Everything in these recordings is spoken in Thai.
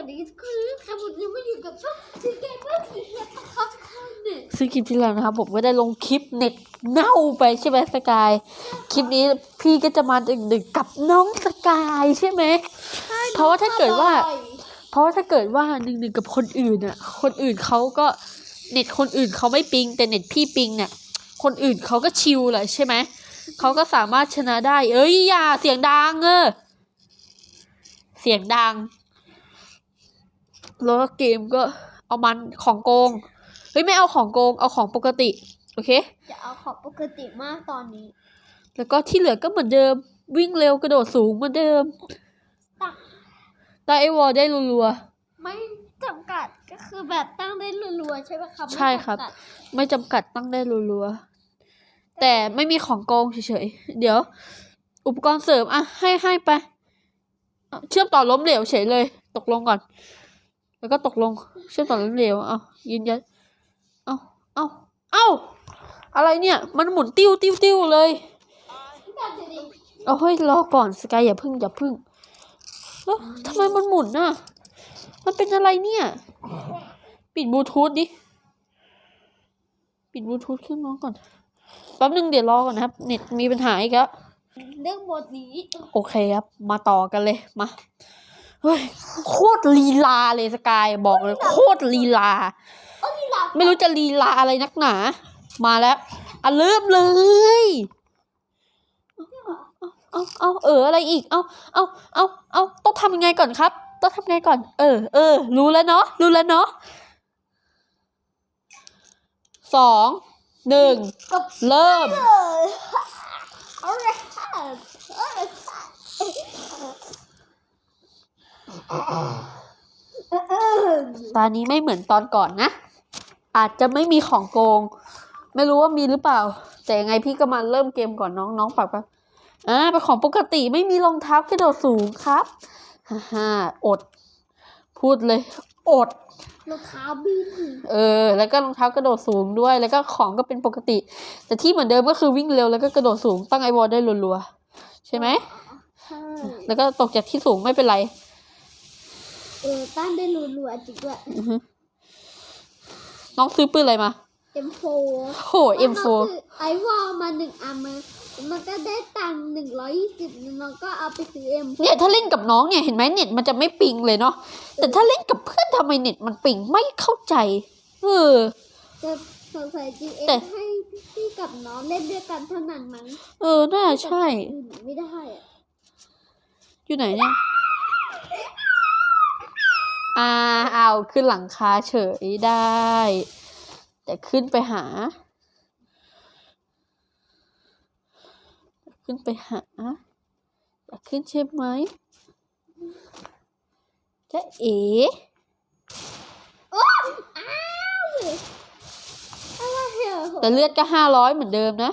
วัสดีคือแคมุนยังไม่อยู่กับช่องซีเกมเมอร์ทีนะครับทุกคนเนี่ยซึ่งคลิปที่แล้วนะครับผมก็ได้ลงคลิปเน็ตเน่าไปใช่ไหมสกาย คลิปนี้พี่ก็จะมาดึกๆกับน้องสกายใช่ไหม เพราะว่าถ้าเกิดว่า เพราะว่าถ้าเกิดว่าหนึ่งหนึ่งกับคนอื่นอะ คนอื่นเขาก็เน็ตคนอื่นเขาไม่ปิง แต่เน็ตพี่ปิงเนี่ย คนอื่นเขาก็ชิลแหละใช่ไหม เขาก็สามารถชนะได้ เอ้ยอย่าเสียงดังเออเสียงดัง แล้วก็เกมก็เอามันของโกง เฮ้ยไม่เอาของโกง เอาของปกติ โอเค จะเอาของปกติมากตอนนี้ แล้วก็ที่เหลือก็เหมือนเดิม วิ่งเร็วกระโดดสูงเหมือนเดิมตักได้ไอวอลได้รัวไม่จำกัดก็คือแบบตั้งได้รัวๆใช่ไหมครับใช่ครับ ไม่จำกัดๆไม่จำกัดตั้งได้รัวๆ แต่ไม่มีของโกงเฉยๆ เดี๋ยว อุปกรณ์เสริมอะให้ให้ไปอะเชื่อมต่อล้มเหลวเฉยเลย ตกลงก่อน แล้วก็ตกลงเชื่อมต่อล้มเหลวเอายืนยันเอาเอาเอาอะไรเนี่ย มันหมุนติ้วติ้วติ้วเลยพี่แบบจะดีเอาเฮ้ยรอก่อนสกายอย่าพึ่งอย่าพึ่งเอ้าทำไมมันหมุนน่ะ มันเป็นอะไรเนี่ย ปิดบลูทูธดิ ปิดบลูทูธเครื่องน้องก่อน แป๊บนึงเดี๋ยวรอก่อนนะครับ เน็ตมีปัญหาอีกแล้วเรื่องบทนี้ โอเคครับ มาต่อกันเลย มา เฮ้ยโคตรลีลาเลยสกายบอกเลยโคตรลีลาโอ้ยหลับไม่รู้จะลีลาอะไรนักหนา มาแล้วอะเริ่มเลย เอาเอาเอาเอออะไรอีก เอาเอาเอาเอาต้องทำยังไงก่อนครับ ต้องทำยังไงก่อน เออเออรู้แล้วเนาะรู้แล้วเนาะสองหนึ่งกับเริ่มเออเอาเลยค่ะเอาเลยค่ะเออ ตอนนี้ไม่เหมือนตอนก่อนนะ อาจจะไม่มีของโกง ไม่รู้ว่ามีหรือเปล่า แต่ยังไงพี่ก็มาเริ่มเกมก่อนน้องน้องปักปะอ่าเป็นของปกติไม่มีรองเท้ากระโดดสูงครับฮ่าฮ่าอด พูดเลย อดรองเท้าบินเออ แล้วก็รองเท้ากระโดดสูงด้วย แล้วก็ของก็เป็นปกติ แต่ที่เหมือนเดิมก็คือวิ่งเร็วแล้วก็กระโดดสูงตั้งไอวอลได้รัวๆใช่ไหม ใช่ แล้วก็ตกจากที่สูงไม่เป็นไร เออต้านได้รัวๆจริงด้วยอือฮึน้องซื้อปืนอะไรมา M4 โหเอ็มโฟก็คือไอวอลมาหนึ่งอันมามันก็ได้ตังค์หนึ่งร้อยยี่สิบน้องก็เอาไปซื้อเอ็มเนี่ยถ้าเล่นกับน้องเนี่ยเห็นไหมเน็ตมันจะไม่ปิงเลยเนาะแต่ถ้าเล่นกับเพื่อนทำไมเน็ตมันปิงไม่เข้าใจ เออจะสงสัยจีเอ็แต่ให้พี่กับน้องเล่นด้วยกันเท่านั้นมั้งเออน่าใช่อื่นไม่ได้อะอยู่ไหนเนี่ย อ่าเอาขึ้นหลังคาเฉยได้ แต่ขึ้นไปหา ขึ้นไปหาอยากขึ้นใช่ไหมจะเอ๋โอ้อ้าวอะไรเหรอแต่เลือดก็ห้าร้อยเหมือนเดิมนะ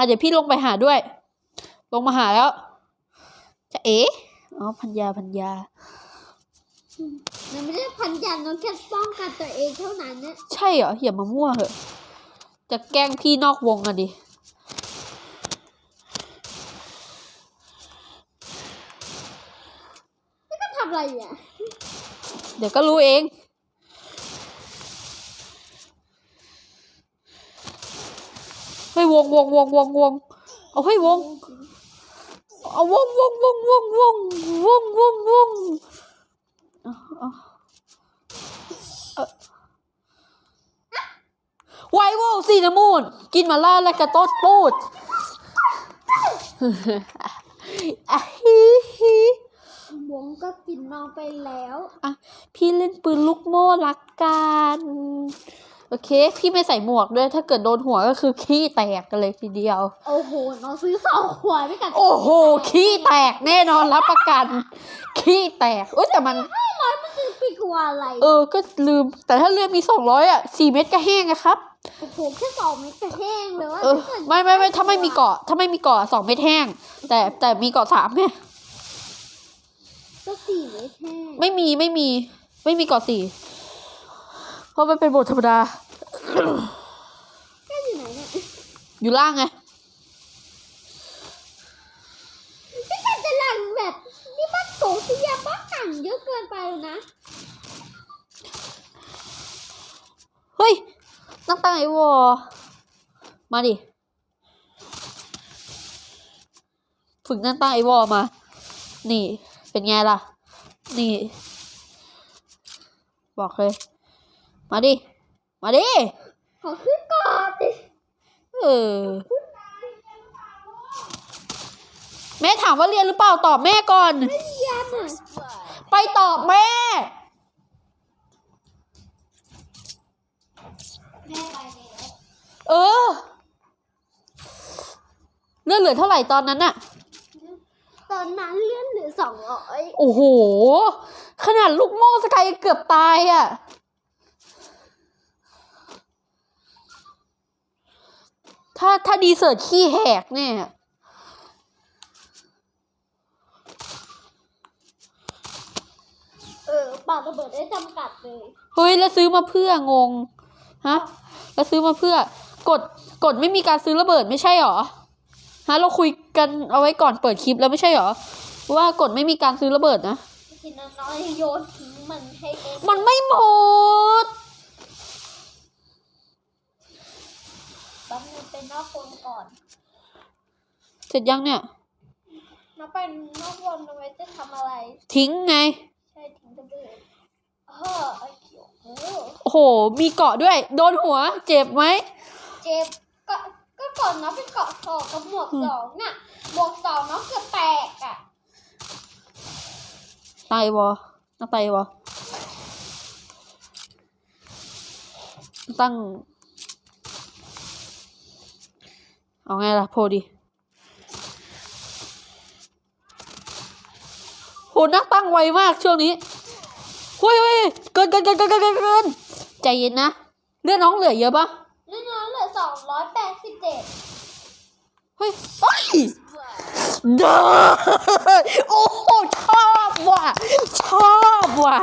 อะเดี๋ยวพี่ลงไปหาด้วย ลงมาหาแล้ว จะเอ๋อ๋อพันยาพันยามันไม่ได้พันยันน้องแค่ป้องกันตัวเองเท่านั้นนะใช่เหรออย่ามามั่วเหอะ จะแกล้งพี่นอกวงอะดิก็ทำอะไรอะ เดี๋ยวก็รู้เอง เฮ้ยวงวงวงวงวงเอาให้ยวงเอาวงวงวงวงวงวงวงวงเอาเอาเอาไวโวสีน้ำมูนกินมาล่าและกระโต๊ดปูดอะฮิฮิวงก็กินน้องไปแล้ว อะ พี่เล่นปืนลูกโม่รักกัน โอเค พี่ไม่ใส่หมวกด้วย ถ้าเกิดโดนหัวก็คือขี้แตกกันเลยทีเดียว โอ้โหน้องซื้อสองขวดด้วยกันโอ้โห ขี้แตกแน่นอนรับประกัน ขี้แตกอุ้ยแต่มัน ร้อยมันซื้อปีกว่าอะไร เออ ก็ลืม แต่ถ้าเลือดมีสองร้อยอะสี่เม็ดก็แห้งนะครับ โอ้โหแค่สองเม็ดก็แห้งเลยว่าเออ ไม่ไม่ไม่ถ้าไม่มีเกาะ ถ้าไม่มีเกาะสองเม็ดแห้ง แต่แต่มีเกาะสามไงก็สี่เม็ดแห้งไม่มีไม่มี ไม่มีเกาะสี่ เพราะมันเป็นบทธรรมดาก็อยู่ไหนเนี่ยอยู่ล่างไง พี่กันจะหลังแบบ นี่มันโถงที่ยาบ้าต่างเยอะเกินไปแล้วนะเฮ้ย นั่งตั้งไอ้วอ มาดิ ฝึกนั่งตั้งไอ้วอมา นี่ เป็นไงล่ะ นี่ บอกเลย มาดิ มาดิ ขอขึ้นก่อนดิเออ แม่ถามว่าเรียนหรือเปล่าตอบแม่ก่อน ไม่เรียนอะไปตอบแม่ แม่ไปแล้วเออ เลือดเหลือเท่าไหร่ตอนนั้นอะตอนนั้นเลื่อนเหลือสองร้อยโอ้โห ขนาดลูกโม่สกายยังเกือบตายอะ ถ้าถ้าดีเสิร์ตขี้แหกเนี่ยเออปากระเบิดได้จำกัดเลย เฮ้ย แล้วซื้อมาเพื่องง ฮะ แล้วซื้อมาเพื่อกดกดไม่มีการซื้อระเบิดไม่ใช่หรอ ฮะ เราคุยกันเอาไว้ก่อนเปิดคลิปแล้วไม่ใช่หรอ ว่ากดไม่มีการซื้อระเบิดนะทีนั้นน้อยโยนทิ้งมันให้เองมันไม่หมด แป๊บนึง เป็นนอกคนก่อนเสร็จยังเนี่ยน้าเป็นนอกวนเอาไว้จะทำอะไร ทิ้งไง ใช่ทิ้งระเบิดเออไอ้เขียวโอ้โอ้โห มีเกาะด้วย โดนหัว เจ็บไหม เจ็บก็ก็ก่อนนะเป็นเกาะสองกับหมวกสองน่ะหมวกสองเนาะเกือบแตกอะตายวอน่าตายวอตั้ง เอาไงล่ะโพดีโหนักตั้งไวมากช่วงนี้เฮ้ยเฮ้ยเกินเกินเกินเกินเกินเกินเกินใจเย็นนะเลือดน้องเหลือเยอะปะเรื่องน้องเหลือสองร้อยแปดสิบเจ็ดเฮ้ยเฮ้ยเด้อโอ้โหชอบว่ะชอบว่ะ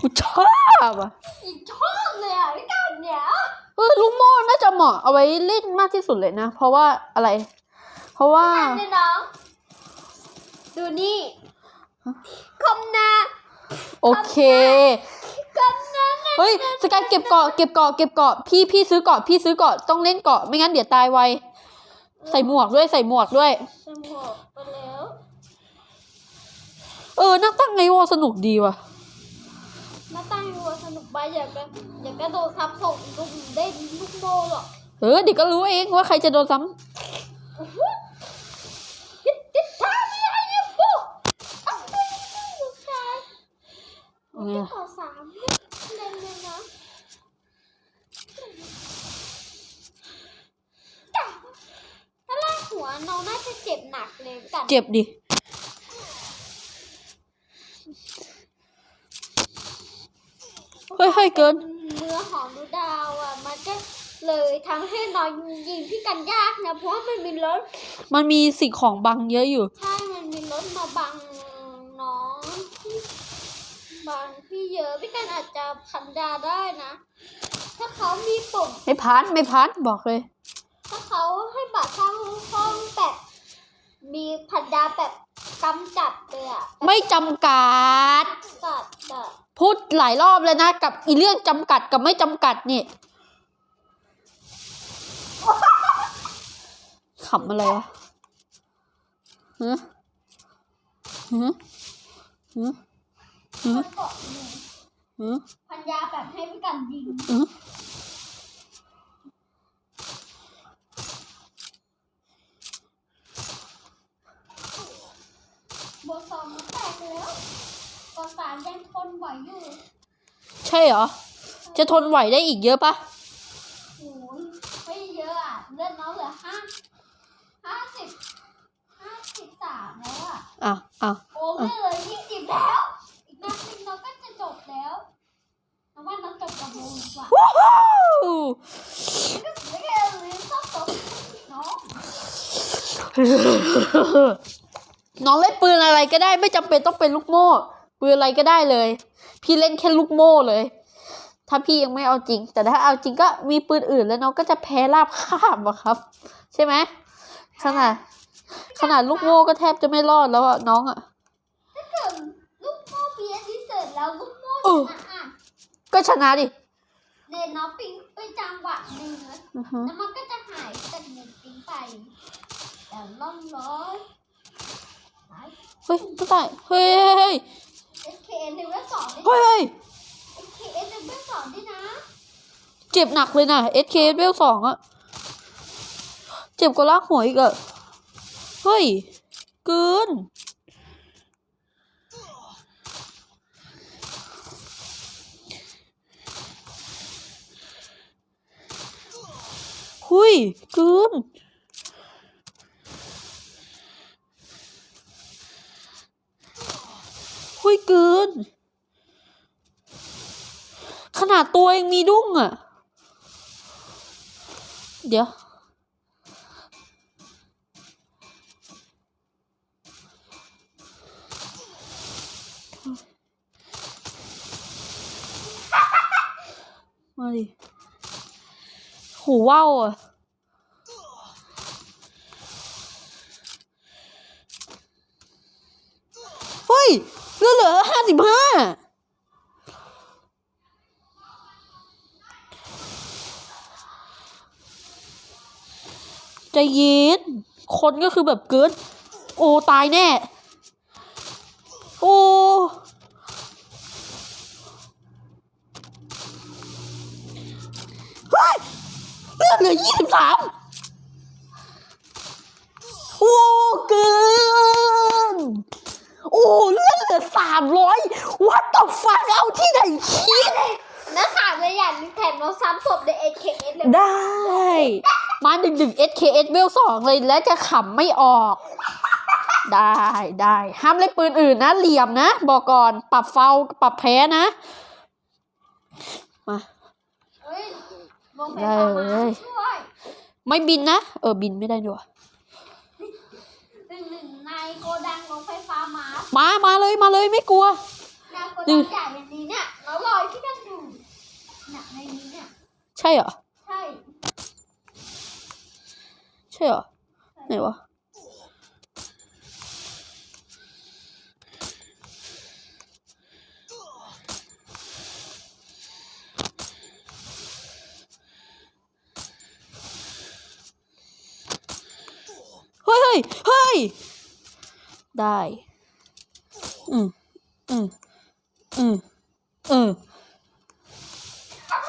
กูชอบอะอีกชอบเลยอะพี่กันเนี่ย เออลูกโม่น่าจะเหมาะเอาไว้เล่นมากที่สุดเลยนะ เพราะว่าอะไร เพราะว่ากันเนี่ยน้องดูนี่คอมนาโอเคคอมนานะเฮ้ยสกายเก็บเกาะเก็บเกาะเก็บเกาะพี่พี่ซื้อเกาะพี่ซื้อเกาะต้องเล่นเกาะไม่งั้นเดี๋ยวตายไวใส่หมวกด้วยใส่หมวกด้วยสมองไปแล้วเออนักตั้งไงวะสนุกดีว่ะมาตั้งรัวสนุก ไปอย่าก็อย่ากระโดดทับส่งลูกได้ลูกโมหรอกเออเดี๋ยวก็รู้เองว่าใครจะโดนซ้ยึดยึดท่านี่ไอ้เนี่ยปุ๊บเอาไปลูกชายำเอาไงล่ะขอสามเล่นเลยนะถ้าลากหัวน้องน่าจะเจ็บหนักเลยกัน เจ็บดิ เฮ้ยเฮ้ยเกิน เนื้อหอมดูดาวอะ มันก็เลยทำให้น้องยิงพี่กันยากนะ เพราะว่ามันมีรถ มันมีสิ่งของบังเยอะอยู่ ใช่ มันมีรถมาบังน้องที่บังพี่เยอะ พี่กันอาจจะพันดาได้นะ ถ้าเขามีปุ่ม ไม่พันไม่พันบอกเลย ถ้าเขาให้บัตรข้างห้องแบบมีพันดาแบบ กำจัดเลยอะไม่จำกัดกัดอะพูดหลายรอบเลยนะ กับอีเรื่องจำกัดกับไม่จำกัดนี่ขำอะไรวะฮะฮะฮะฮะมันเกาะหนึ่งฮะพันยาแบบให้พี่กันยิง ฮะ บวกสองมัน แตกไปแล้วบวกสามยังทนไหวอยู่ใช่เหรอ จะทนไหวได้อีกเยอะปะโอ้ยไม่เยอะอะเลือดน้องเหลือห้าห้าสิบห้าสิบสามแล้วอะอะอะโอ้ไม่เลยยี่สิบแล้ว อีกนัดหนึงเราก็จะจบแล้วน้องว่าน้องจบกับโมดีกว่าวู้ฮู้ก็ไม่ได้เลยชอบตบน้อง น้องเล่นปืนอะไรก็ได้ไม่จำเป็นต้องเป็นลูกโม่ ปืนอะไรก็ได้เลย พี่เล่นแค่ลูกโม่เลย ถ้าพี่ยังไม่เอาจริง แต่ถ้าเอาจริงก็มีปืนอื่นแล้วน้องก็จะแพ้ราบคาบอะครับ ใช่ไหมขนาดขนาดลูกโม่ก็แทบจะไม่รอดแล้วอะน้องอะถ้าเกิดลูกโม่เบียร์ที่เสร็จแล้วลูกโม่เออชนะอะก็ชนะดิเนนน้องปิงไปจังหวะหนึ่งนะอือฮึแล้วมันก็จะหายจากเนนปิงไปแต่ล่องร้อยไหน เฮ้ยไม่ได้เฮ้ยเฮ้ยเฮ้ย SK หนึ่งและสองด้วยเฮ้ยเฮ้ย SK หนึ่งและสองด้วยนะเจ็บหนักเลยนะ SK เวลสองอะเจ็บกว่าลากหัวอีกอะเฮ้ย เกิน หุยเกิน หุยเกิน ขนาดตัวยังมีดุ้งอะ เดี๋ยว มาดิ หูว่าวอะ เฮ้ย เลือดเหลือห้าสิบห้าใจเย็นคนก็คือแบบเกินโอ้ตายแน่ โอ้ เฮ้ยเลือดเหลือยี่สิบสามโอ้เกิน โอ้เลือดเหลือสามร้อย what the fuck เอาที่ไหนคิด แล้วถามเลยอย่างหนึงแถมเราซ้ำศพใน SKS เลย ได้ มาดึงดึง SKS เวลสองเลยแล้วจะขำไม่ออก ได้ได้ห้ามเล่นปืนอื่นนะ เหลี่ยมนะ บอกก่อนปรับเฟาปรับแพ้นะ มาเฮ้ยลงไปได้พาเลมายช่วยไม่บินนะ เออบินไม่ได้ด้วยหนึ่งหนึ่งในโกดังลงไฟฟ้ามา มามาเลยมาเลยไม่กลัวนาโกดังใหญ่ในนี้เนี่ยแล้วลอยที่กันอยู่เนี่ยในนี้เนี่ยใช่เหรอ ใช่ใช่เหรอ ไหนวะเฮ้ยเฮ้ย เฮ้ย ได้ อืมอืมอืมอืม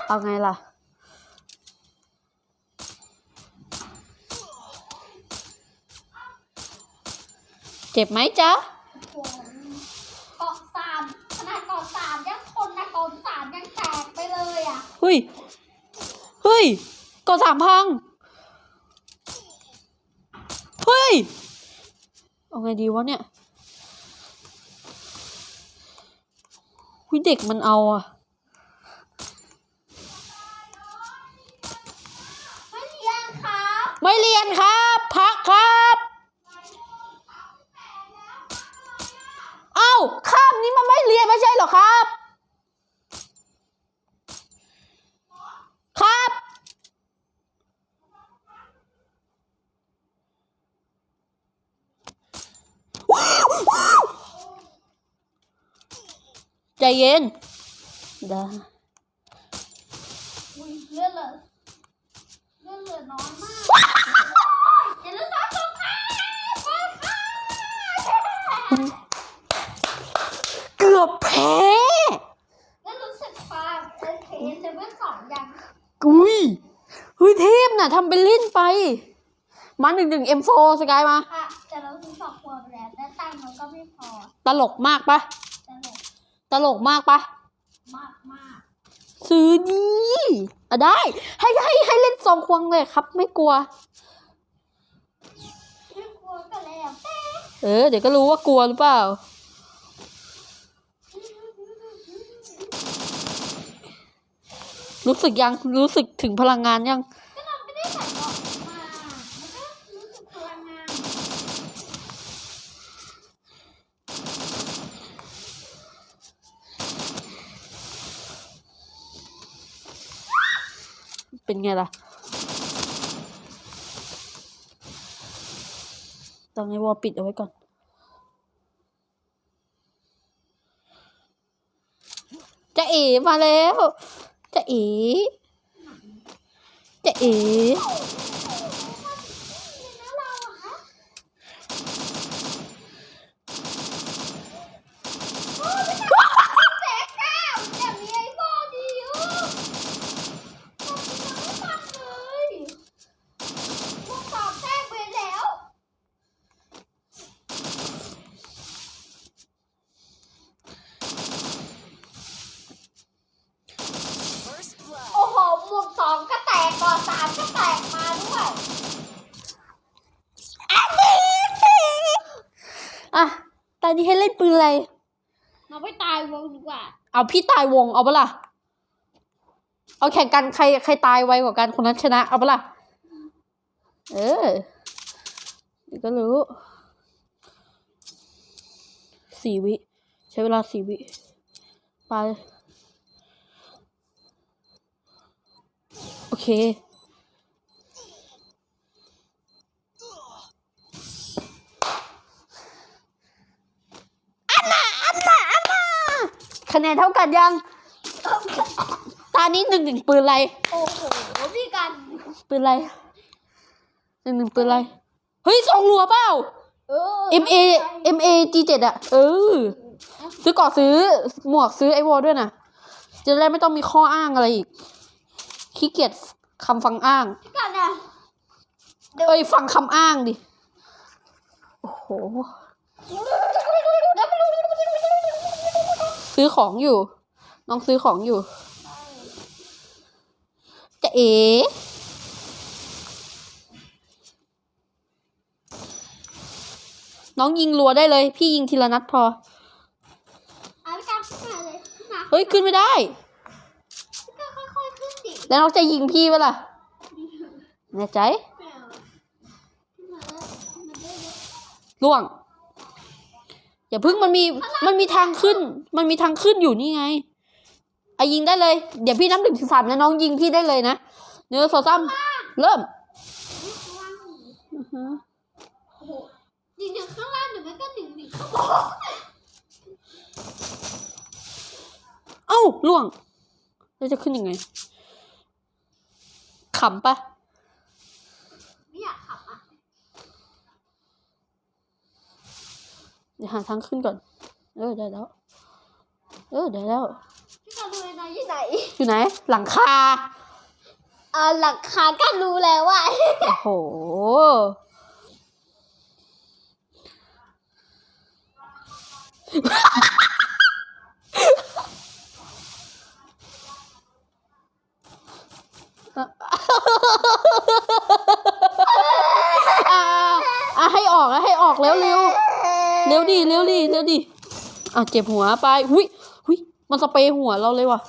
เอาไงล่ะ เจ็บไหมจ๊ะโอ้โหเกาะสามขนาดเกาะสามยังคนนะเกาะสามยังแตกไปเลยอะเฮ้ยเฮ้ยกดสามพังเฮ้ยเอาไงดีวะเนี่ยหุยเด็กมันเอาอะ ไม่เลี้ยงครับ ไม่เรียนครับ พักครับ เอ้าคาบนี้มันไม่เรียนไม่ใช่เหรอครับ ครับ ใจ เย็นได้อุ้ยเลือดเหลือเลือดเหลือน้อยมากเดี๋ยวเราซ้อมจบค่ะไปค่ะเกือบแพ้แล้วรู้สึกฟ้าโอเคจะเมื่อสองยังอุ้ยเฮ้ยเทพน่ะทำเป็นเล่นไปมาหนึ่งหนึ่ง M4 สกายมา ค่ะแต่เราซื้อสองขวดไปแล้วแต่ตังค์เราก็ไม่พอ ตลกมากปะ ตลกตลกมากปะมากมากซื้อดีอะได้ ให้ให้ให้เล่นซองควงเลยครับ ไม่กลัว ไม่กลัวก็แล้วแต่เออ เดี๋ยวก็รู้ว่ากลัวหรือเปล่า รู้สึกยัง รู้สึกถึงพลังงานยัง ก็เราไม่ได้ใส่เกราะมามันก็รู้สึกพลังงาน เป็น ไงล่ะ ต้องให้วอลปิดเอาไว้ก่อน จะเอ๋มาแล้ว จะเอ๋จะเอ๋ แล้วเราอะคะโอ้ยไม่ต้องแสงเก้าแต่มีไอ้บอดีอยู่ทำไมไม่ฟังเลยพวกสอบแทรกไปแล้ว โอ้โหหมวกสองก็แตกก่อนสามก็แตกมาด้วย อะ ตอนนี้ให้เล่นปืนอะไร เราไปตายวงดีกว่า เอาพี่ตายวงเอาปะล่ะ เอาแข่งกันใครใครตายไวกว่ากันคนนั้นชนะเอาปะล่ะ เออเดี๋ยวก็รู้สี่วิ ใช้เวลาสี่วิ ไป โอเค อันน่ะ อันน่ะ อันน่ะ คะแนนเท่ากันยัง ตานี้หนึ่งหนึ่งปืนอะไร โอ้โหพี่กัน ปืนอะไรหนึ่งหนึ่งปืนอะไร เฮ้ยสองรัวเปล่า เออ M A M A G 7อะเออ ซื้อก่อนซื้อหมวกซื้อไอวอลด้วยนะจะได้ไม่ต้องมีข้ออ้างอะไรอีก ขี้เกียจคำฟังอ้าง พี่กันอะเอ้ยฟังคำอ้างดิ โอ้โห ซื้อของอยู่ น้องซื้อของอยู่จะเอ๋น้องยิงรัวได้เลย พี่ยิงทีละนัดพอ เอาพี่กันขึ้นมาเลยขึ้นมาเฮ้ย ขึ้นไม่ได้พี่กันค่อยๆขึ้นดิแล้วน้องจะยิงพี่ปะล่ะแน่ใจไม่เอาขึ้นมาแล้วขึ้นมาได้เลยล่วง อย่าพึ่งมันมีมันมีทางขึ้น มันมีทางขึ้นอยู่นี่ไงอยิงได้เลย เดี๋ยวพี่นับหนึ่งถึงสามแล้วน้องยิงพี่ได้เลยนะเนื้อสองสามเริ่มอือฮึโอ้โหหนึ่งหนึ่งข้างล่างหรือไม่ก็หนึ่งหนึ่งข้างบนเอ้าล่วงแล้วจะขึ้นยังไงขำปะ ไม่อยากขับอะ เดี๋ยวหาทางขึ้นก่อน เออได้แล้ว เออได้แล้ว พี่กันรู้เลยนะยี่ไหนอยู่ไหน หลังคา เออหลักคาก็รู้แล้วว่าโอ้โห อ่าอะให้ออกอะให้ออกเร็วเร็ว เร็วดิเร็วดิเร็วดิอะเจ็บหัวไปหุยหุยมันสเปรย์หัวเราเลยว่ะ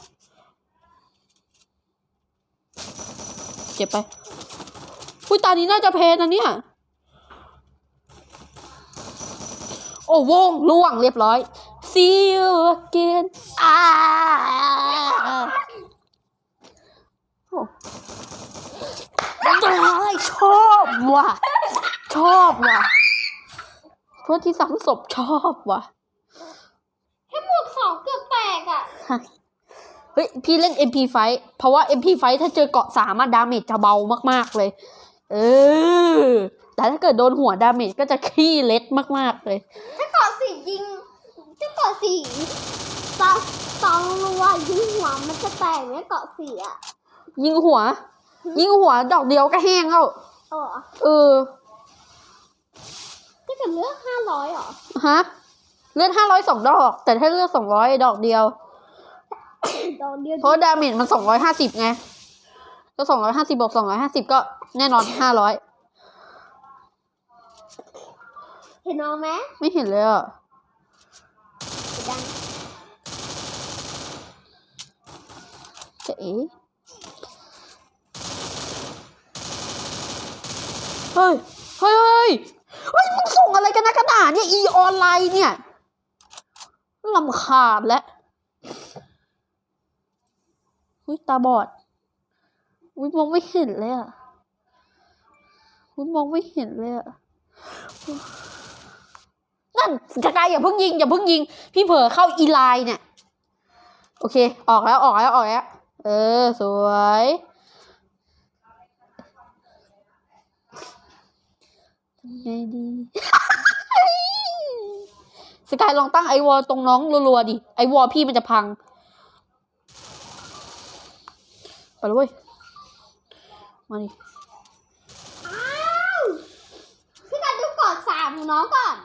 เจ็บไปหุยตานี้น่าจะเพนนะเนี่ย โอ้วงล่วงเรียบร้อย see you again อ่าโอ้ได้ชอบว่ะ ชอบว่ะ พราะที่สังศพชอบว่ะแค่หมวกสองเกือบแตกอะ เฮ้ย พี่เล่น MP ไฟเพราะว่า MP ไฟถ้าเจอเกาะสามอะดาเมจจะเบามาก ๆ เลย เออ แต่ถ้าเกิดโดนหัวดาเมจก็จะขี้เล็ดมาก ๆ เลย ถ้าเกาะสียิง ถ้าเกาะสีสองสองรัวยิงหัวมันจะแตกไหมเกาะสีอะ ยิงหัว ยิงหัวดอกเดียวก็แห้งแล้วเออ จะเลือกห้าร้อยหรอ ฮะ เลือกห้าร้อยสองดอก แต่ถ้าเลือกสองร้อยดอกเดียวเพราะดาเมจมันสองร้อยห้าสิบไง ก็สองร้อยห้าสิบบวกสองร้อยห้าสิบก็แน่นอนห้าร้อย เห็นน้องไหมไม่เห็นเลยอะจะเอ๋เฮ้ย เฮ้ยเฮ้ยเฮ้ย งส่งอะไรกันนะกระดาเนี่ยอีออนไลน์เนี่ยลำคาญแล้วอุ้ยตาบอดอุ้ยมองไม่เห็นเลยอะอุ้ยมองไม่เห็นเลยอะนั่นสกายอย่าเพิ่งยิงอย่าเพิ่งยิง พี่เผลอเข้าอีไลน์เนี่ย โอเค ออกแล้วออกแล้วออกแล้ว เออ สวยทำไงดี สกายลองตั้งไอวอลตรงน้องรัวๆดิ ไอวอลพี่มันจะพัง ไปเลยเว้ยมาดิอ้าวพี่กันดูกอดสามของน้องก่อน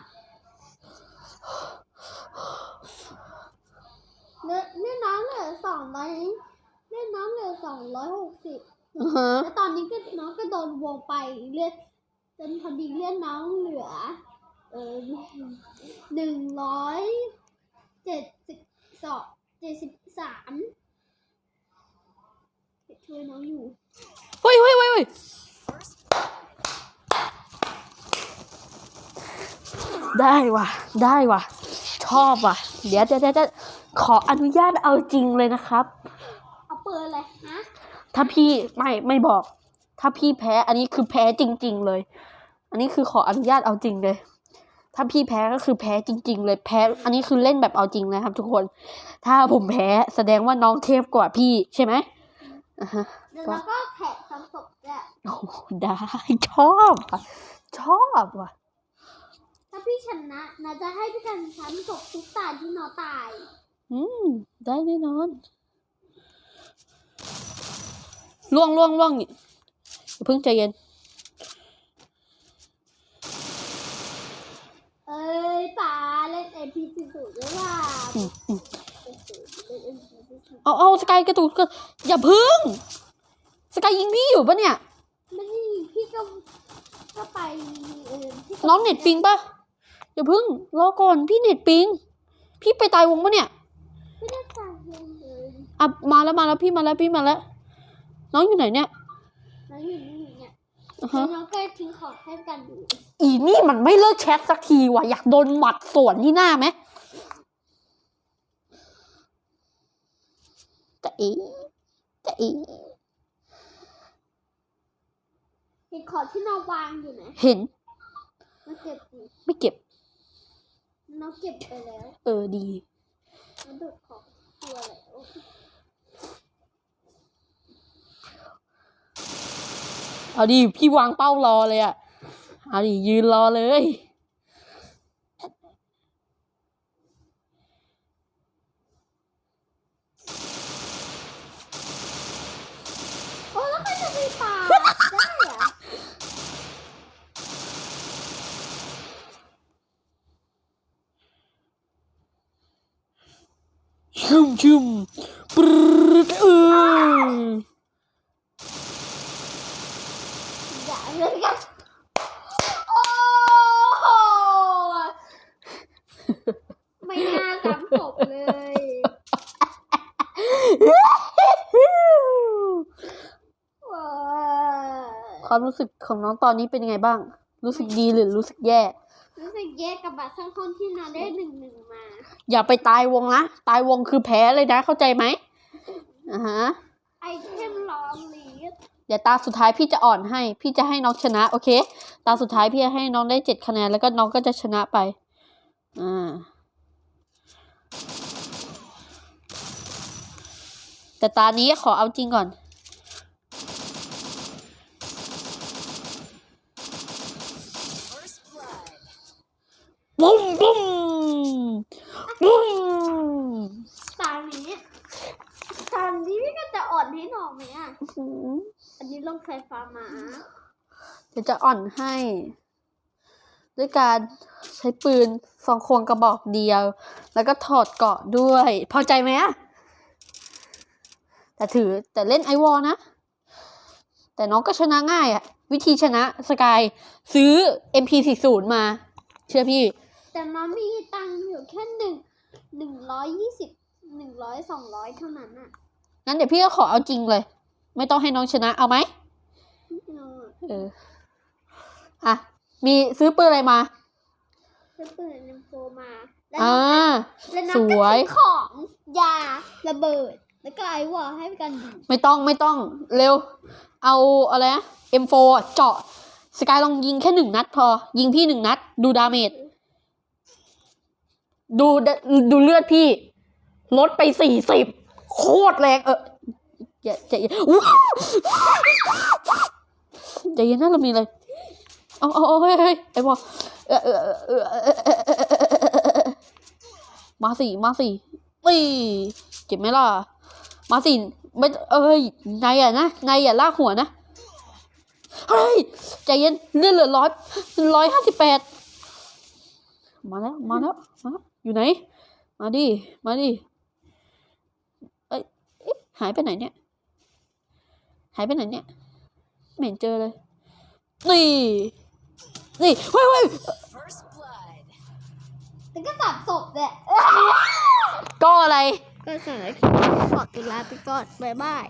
เนื้อเนื้อน้องเหลือสองร้อยเนื้อน้องเหลือสองร้อยหกสิบอือฮะแล้วตอนนี้ก็น้องก็โดนวงไปเลือดจนพอดีเลือดน้องเหลือ เออหนึ่งร้อยเจ็ดสิบสองเจ็ดสิบสามช่วยน้องอยู่เฮ้ยเฮ้ยเฮ้ยเฮ้ยได้ว่ะ ได้ว่ะ ชอบว่ะ เดี๋ยวเดี๋ยวเดี๋ยวเดี๋ยวขออนุญาตเอาจริงเลยนะครับ เอาเปิดเลยฮะ ถ้าพี่ไม่ไม่บอก ถ้าพี่แพ้ อันนี้คือแพ้จริง ๆ เลย อันนี้คือขออนุญาตเอาจริงเลย ถ้าพี่แพ้ก็คือแพ้จริง ๆ เลยแพ้ อันนี้คือเล่นแบบเอาจริงนะครับ ทุกคน ถ้าผมแพ้แสดงว่าน้องเทพกว่าพี่ใช่ไหมอ่าฮะเดี๋ยวเราก็แผลซ้ำศพแหละโอ้ได้ชอบว่ะชอบว่ะ ถ้าพี่ชนะนาจะให้พี่กันซ้ำศพทุกตาที่น้องตาย อืม ได้แน่นอนล่วงล่วงล่วงอย่าเพิ่งใจเย็น อ้ยป๋าเล่นเอ็มพีสิสูด้วยว่าอืมอืมโอ้โหเล่นเอ็มพีสิสูเอาเอาสกายกระตุกก็อย่าพึ่ง สกายยิงพี่อยู่ปะเนี่ย ไม่ได้พี่ก็ก็ไปเออพี่ก็น้องเน็ตปิงปะอย่าพึ่งรอก่อนพี่เน็ตปิง พี่ไปตายวงปะเนี่ยไม่ได้จ่ายเงินเลยอะมาแล้วมาแล้วพี่มาแล้วพี่มาแล้ว น้องอยู่ไหนเนี่ย แล้วอยู่นี่เนี่ย อ่าแล้วฮะ น้องก็ทิ้งของให้กันอยู่อีนี่มันไม่เลิกแชทสักทีว่ะอยากโดนหมัดสวนที่หน้าไหมจะอีจะอีเห็นของที่น้องวางอยู่ไหมเห็นน้องเก็บดิไม่เก็บ น้องเก็บไปแล้วเออดี น้องดูดของตัวแล้ว เอาดิพี่วางเป้ารอเลยอะเอาดิยืนรอเลย โอ้แล้วใครจะไปป่าได้เหรอ ชุ่มชุ่มปรึดเออ อย่าเลยกันโอ้โหไม่น่าสามศพเลยว้า ความรู้สึกของน้อง ตอนนี้เป็นยังไงบ้าง รู้สึกดีหรือรู้สึกแย่ รู้สึกแย่กับบัตรทั้งคนที่นอนได้หนึ่งหนึ่งมา อย่าไปตายวงนะ ตายวงคือแพ้เลยนะ เข้าใจไหมอ่าฮะ ไอเทมลองลีดเดี๋ยวตาสุดท้ายพี่จะอ่อนให้ พี่จะให้น้องชนะ โอเค ตาสุดท้ายพี่จะให้น้องได้เจ็ดคะแนนแล้วก็น้องก็จะชนะไป อ่า แต่ตานี้ขอเอาจริงก่อน ปุ้มปุ้มปุ้มตอนนี้ตอนนี้พี่ก็จะอ่อนให้น้องไหมอะ อันนี้ลงไฟฟ้ามาเดี๋ยวจะอ่อนให้ ด้วยการใช้ปืนสองควงกระบอกเดียว แล้วก็ถอดเกราะด้วย พอใจไหมอะแต่ถือแต่เล่นไอวอลนะ แต่น้องก็ชนะง่ายอะวิธีชนะสกายซื้อ MP40 มา เชื่อพี่ แต่น้องมีตังค์อยู่แค่หนึ่งหนึ่งร้อยยี่สิบหนึ่งร้อยสองร้อยเท่านั้นอะงั้นเดี๋ยวพี่ก็ขอเอาจริงเลย ไม่ต้องให้น้องชนะเอาไหมเออเอออะมีซื้อปืนอะไรมาจะเปิดน้ำโฟมาแล้วอ่าแล้วน้องสก็วยซื้อของยาระเบิด แล้วก็ไอ้วอลให้กันยิงไม่ต้องไม่ต้องเร็ว เอาอะไรนะ M4 อะเจาะสกายลองยิงแค่หนึ่งนัดพอ ยิงพี่หนึ่งนัด ดูดาเมจ ดูดูเลือดพี่ ลดไปสี่สิบโคตรแรงเอออย่าใจเย็นใจเย็นนะเรามีเลยเอาเอาเอาเฮ้ยเฮ้ยไอ้บอมาสี่มาสี่ตีเจ็บไหมล่ะ มาสี่ไม่เอ้ยนายอะนะนายอย่าลากหัวนะ เฮ้ย ใจเย็นเลือดเหลือร้อยร้อยห้าสิบแปดมาแล้ว มาแล้ว มาแล้ว อยู่ไหน มาดิ มาดิ เอ้ยเอ๊ะหายไปไหนเนี่ย หายไปไหนเนี่ยไม่เห็นเจอเลย นี่ นี่เฮ้ยเฮ้ย First blood. แล้วก็สับศพเนี่ยก็อะไร ก็สำหรับขอตัวลาไปก่อนบ๊ายบาย